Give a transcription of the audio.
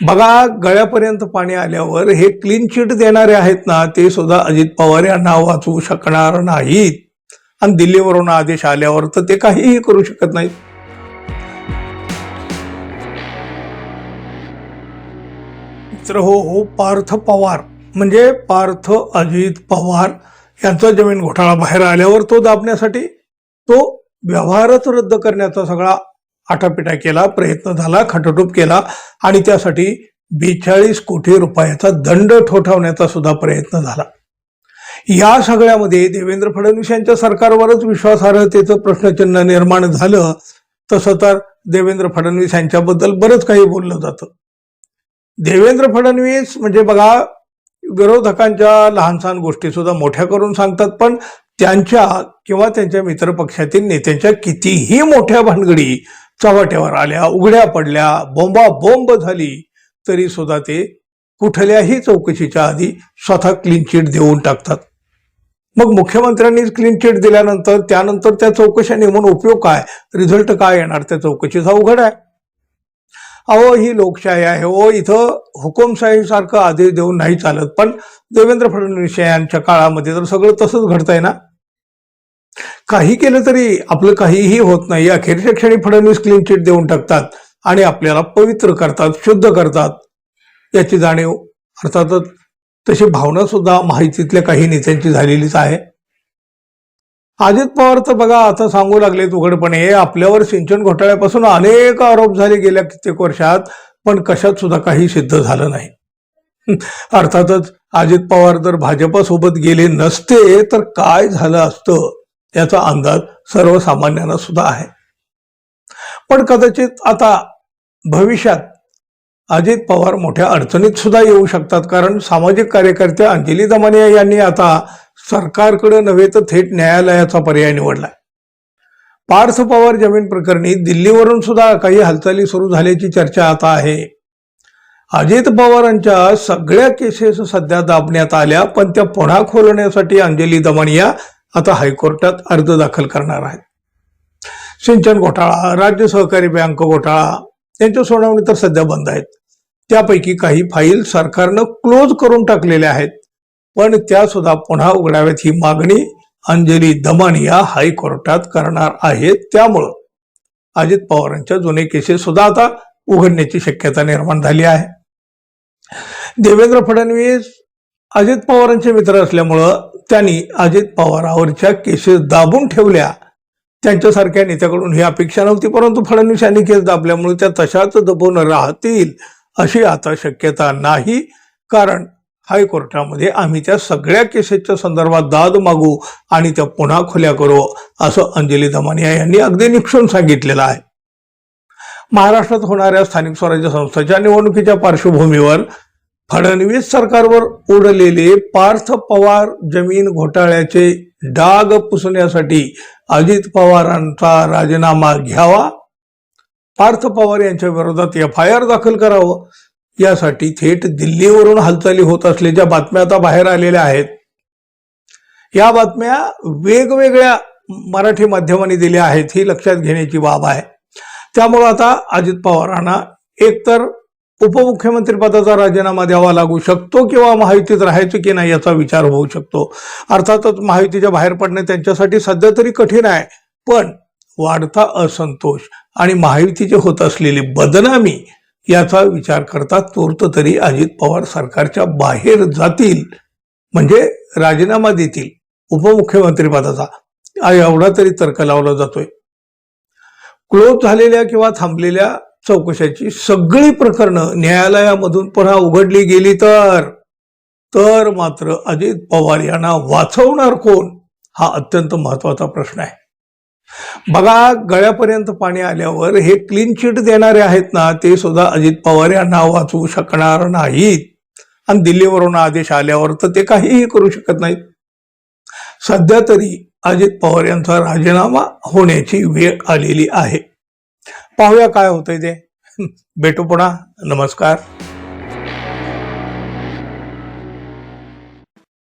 बघा गळ्यापर्यंत पाणी आल्यावर हे क्लीन चिट देणारे आहेत ना ते सुद्धा अजित पवार यांना वाचवू शकणार नाहीत. आणि दिल्लीवरून आदेश आल्यावर तर ते काहीही करू शकत नाहीत. मित्र हो हो पार्थ पवार. म्हणजे पार्थ अजित पवार यांचा जमीन घोटाळा बाहेर आल्यावर तो दाबण्यासाठी तो व्यवहारच रद्द करण्याचा सगळा आटापिटा केला प्रयत्न झाला खटटूप केला आणि त्यासाठी बेचाळीस कोटी रुपयाचा दंड ठोठावण्याचा सुद्धा प्रयत्न झाला. या सगळ्यामध्ये देवेंद्र फडणवीस यांच्या सरकारवरच विश्वासार्हतेचं प्रश्नचिन्ह निर्माण झालं तसं तर देवेंद्र फडणवीस यांच्याबद्दल बरंच काही बोललं जातं. देवेंद्र फडणवीस म्हणजे बघा विरोधकांच्या लहानसहान गोष्टी सुद्धा मोठ्या करून सांगतात पण त्यांच्या किंवा त्यांच्या मित्रपक्षातील नेत्यांच्या कितीही मोठ्या भानगडी चव्हाट्यावर आल्या उघड्या पडल्या बोंबा बोंब झाली तरी सुद्धा ते कुठल्याही चौकशीच्या आधी स्वतः क्लीन चिट देऊन टाकतात. मग मुख्यमंत्र्यांनी क्लीन चिट दिल्यानंतर त्यानंतर त्या चौकशा नेमून उपयोग काय? रिझल्ट काय येणार? त्या चौकशीचा उघड आहे. अहो ही लोकशाही आहे. हो इथं हुकुमशाही सारखं आदेश देऊन नाही चालत. पण देवेंद्र फडणवीस यांच्या काळामध्ये तर सगळं तसंच घडतंय ना? काही केलं तरी आपलं काहीही होत नाही. अखेरच्या क्षणी फडणवीस क्लीन चिट देऊन टाकतात आणि आपल्याला पवित्र करतात शुद्ध करतात. याची जाणीव अर्थातच तशी भावना सुद्धा माहितीतल्या काही नेत्यांची झालेलीच आहे. अजित पवार तर बघा आता सांगू लागलेत उघडपणे आपल्यावर सिंचन घोटाळ्यापासून अनेक आरोप झाले गेल्या कित्येक वर्षात पण कशात सुद्धा काही सिद्ध झालं नाही. अर्थातच अजित पवार जर भाजपासोबत गेले नसते तर काय झालं असतं? याचा अंदाज सर्वसामान्यांना सुद्धा आहे. पण कदाचित आता भविष्यात अजित पवार मोठ्या अडचणीत सुद्धा येऊ शकतात कारण सामाजिक कार्यकर्त्या अंजली दमानिया यांनी आता सरकारकडे नव्हे तर थेट न्यायालयाचा पर्याय निवडला पार्थ पवार जमीन प्रकरणी दिल्लीवरून सुद्धा काही हालचाली सुरू झाल्याची चर्चा आता आहे. अजित पवारांच्या सगळ्या केसेस सध्या दाबण्यात आल्या पण त्या पुन्हा खोलण्यासाठी अंजली दमानिया आता हायकोर्टात अर्ज दाखल करणार आहेत. सिंचन घोटाळा राज्य सहकारी बँक घोटाळा यांच्या सुनावणी तर सध्या बंद आहेत. त्यापैकी काही फाईल सरकारनं क्लोज करून टाकलेल्या आहेत. पण त्या सुद्धा पुन्हा उघडाव्यात ही मागणी अंजली दमानिया हायकोर्टात करणार आहेत. त्यामुळं अजित पवारांच्या जुने केसेस सुद्धा आता उघडण्याची शक्यता निर्माण झाली आहे. देवेंद्र फडणवीस अजित पवारांचे मित्र असल्यामुळं त्यांनी अजित पवारावरच्या केसेस दाबून ठेवल्या. त्यांच्यासारख्या नेत्याकडून ही अपेक्षा नव्हती परंतु फडणवीस यांनी केस दाबल्यामुळे त्या तशाच दबून राहतील अशी आता शक्यता नाही. कारण हायकोर्टामध्ये आम्ही त्या सगळ्या केसेसच्या संदर्भात दाद मागू आणि त्या पुन्हा खुल्या करू असं अंजली दमानिया यांनी अगदी निक्षून सांगितलेलं आहे. महाराष्ट्रात होणाऱ्या स्थानिक स्वराज्य संस्थेच्या निवडणुकीच्या पार्श्वभूमीवर फडणवीस सरकारवर उडलेले पार्थ पवार जमीन घोटाळ्याचे डाग पुसण्यासाठी अजित पवारांचा राजीनामा घ्यावा. पार्थ पवार यांच्या विरोधात एफ आय आर दाखल करावं. यासाठी थेट दिल्लीवरून हालचाली होत असल्याच्या बातम्या आता बाहेर आलेल्या आहेत. या बातम्या वेगवेगळ्या मराठी माध्यमांनी दिल्या आहेत ही लक्षात घेण्याची बाब आहे. त्यामुळं आता अजित पवारांना एकतर उपमुख्यमंत्री पदाचा राजीनामा द्यावा लागू शकतो किंवा महायुतीत राहायचं की नाही याचा विचार होऊ शकतो. अर्थातच महायुतीच्या बाहेर पडणे त्यांच्यासाठी सध्या तरी कठीण आहे. पण वाढता असंतोष आणि महायुतीचे होत असलेली बदनामी याचा विचार करता तूर्त तरी अजित पवार सरकारच्या बाहेर जातील. म्हणजे राजीनामा देतील उपमुख्यमंत्री पदाचा एवढा तरी तर्क लावला जातोय. क्लोज झालेल्या किंवा थांबलेल्या चौकशाची सगळी प्रकरणं न्यायालयामधून पुन्हा उघडली गेली तर तर मात्र अजित पवार यांना वाचवणार कोण हा अत्यंत महत्त्वाचा प्रश्न आहे. बघा गळ्यापर्यंत पाणी आल्यावर हे क्लीन चिट देणारे आहेत ना ते सुद्धा अजित पवार यांना वाचवू शकणार नाहीत. आणि दिल्लीवरून आदेश आल्यावर तर ते काहीही करू शकत नाहीत. सध्या तरी अजित पवार यांचा राजीनामा होण्याची वेळ आलेली आहे. पाहूया काय होतंय ते. भेटू पुन्हा. नमस्कार.